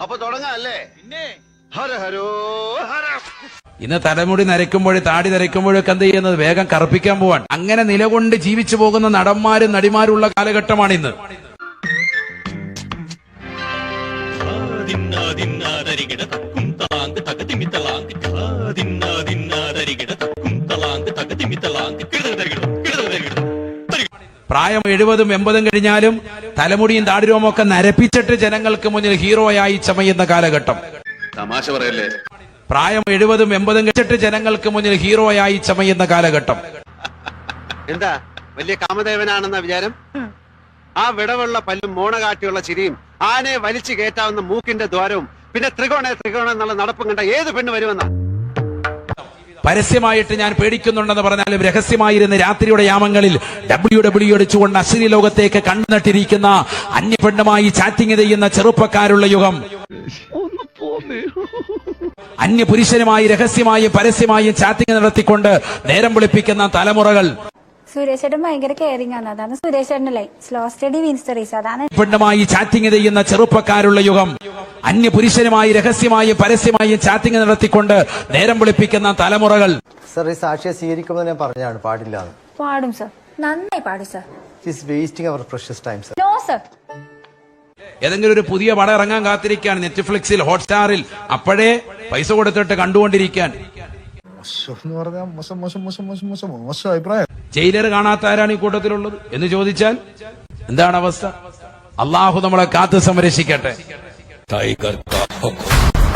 അപ്പൊ തുടങ്ങാല്ലേ? ഹര ഹരോ ഹര. ഇന്ന് തലമുടി നരയ്ക്കുമ്പോഴും താടി നരയ്ക്കുമ്പോഴൊക്കെ എന്ത് ചെയ്യുന്നത്? വേഗം കറുപ്പിക്കാൻ പോവാൻ അങ്ങനെ നിലകൊണ്ട് ജീവിച്ചു പോകുന്ന നടന്മാരും നടിമാരും ഉള്ള കാലഘട്ടമാണ് ഇന്ന് ദിന്നാദിന്നാദരികിട തക്കും താങ്ക് തക ദിന്നാദിന്നാദരികിട പ്രായം എഴുപതും എൺപതും കഴിഞ്ഞാലും തലമുടിയും താടിരോമം ഒക്കെ നരപ്പിച്ചിട്ട് ജനങ്ങൾക്ക് മുന്നിൽ ഹീറോയായി ചമയുന്ന കാലഘട്ടം. തമാശ പറയല്ലേ? പ്രായം എഴുപതും എൺപതും കഴിച്ചിട്ട് ജനങ്ങൾക്ക് മുന്നിൽ ഹീറോയായി ചമയുന്ന കാലഘട്ടം. എന്താ? വലിയ കാമദേവനാണെന്ന വിചാരം? ആ വിടവുള്ള പല്ലും മോണകാട്ടിയുള്ള ചിരിയും ആനയെ വലിച്ചു കയറ്റാവുന്ന മൂക്കിന്റെ ദ്വാരവും പിന്നെ ത്രികോണ ത്രികോണ എന്നുള്ള നടപ്പും കണ്ട ഏത് പെണ്ണ് വരുമെന്ന? പരസ്യമായിട്ട് ഞാൻ പേടിക്കുന്നുണ്ടെന്ന് പറഞ്ഞാലും രഹസ്യമായിരുന്ന രാത്രിയുടെ യാമങ്ങളിൽ ഡബ്ല്യു ഡബ്ല്യു അടിച്ചുകൊണ്ട് അശ്ലീ ലോകത്തേക്ക് കണ്ണുനട്ടിരിക്കുന്ന അന്യപെണ്ണുമായി ചാറ്റിംഗ് ചെയ്യുന്ന ചെറുപ്പക്കാരുള്ള യുഗം. അന്യ പുരുഷനുമായി രഹസ്യമായും പരസ്യമായും ചാറ്റിംഗ് നടത്തിക്കൊണ്ട് നേരം വിളിപ്പിക്കുന്ന തലമുറകൾ. സുരേഷ് ചേട്ടൻ ഭയങ്കര കെയറിംഗ് ആണ്. അതാണ് സുരേഷ് ലൈ സ്ലോ സ്റ്റഡി അതാണ് പെണ്ണുമായി ചാറ്റിംഗ് ചെയ്യുന്ന ചെറുപ്പക്കാരുള്ള യുഗം. അന്യ പുരുഷനുമായി രഹസ്യമായും പരസ്യമായും ചാറ്റിംഗ് നടത്തിക്കൊണ്ട് നേരം വിളിപ്പിക്കുന്ന തലമുറകൾ. സർ ഈ സാക്ഷിയെ സ്വീകരിക്കുമെന്ന് ഞാൻ പറഞ്ഞാണ് പാടില്ല. പാടും സർ. നന്നായി പാടും sir. Is wasting our precious time sir no sir ഏതെങ്കിലും ഒരു പുതിയ പടം ഇറങ്ങാൻ കാത്തിരിക്കുകയാണ് നെറ്റ്ഫ്ലിക്സിൽ ഹോട്ട്സ്റ്റാറിൽ. അപ്പോഴേ പൈസ കൊടുത്തിട്ട് കണ്ടുകൊണ്ടിരിക്കാൻ ജയിലർ കാണാത്ത ആരാണ് ഈ കൂട്ടത്തിലുള്ളത് എന്ന് ചോദിച്ചാൽ? എന്താണ് അവസ്ഥ? അള്ളാഹു നമ്മളെ കാത്തു സംരക്ഷിക്കട്ടെ. टाइगर का हुक्म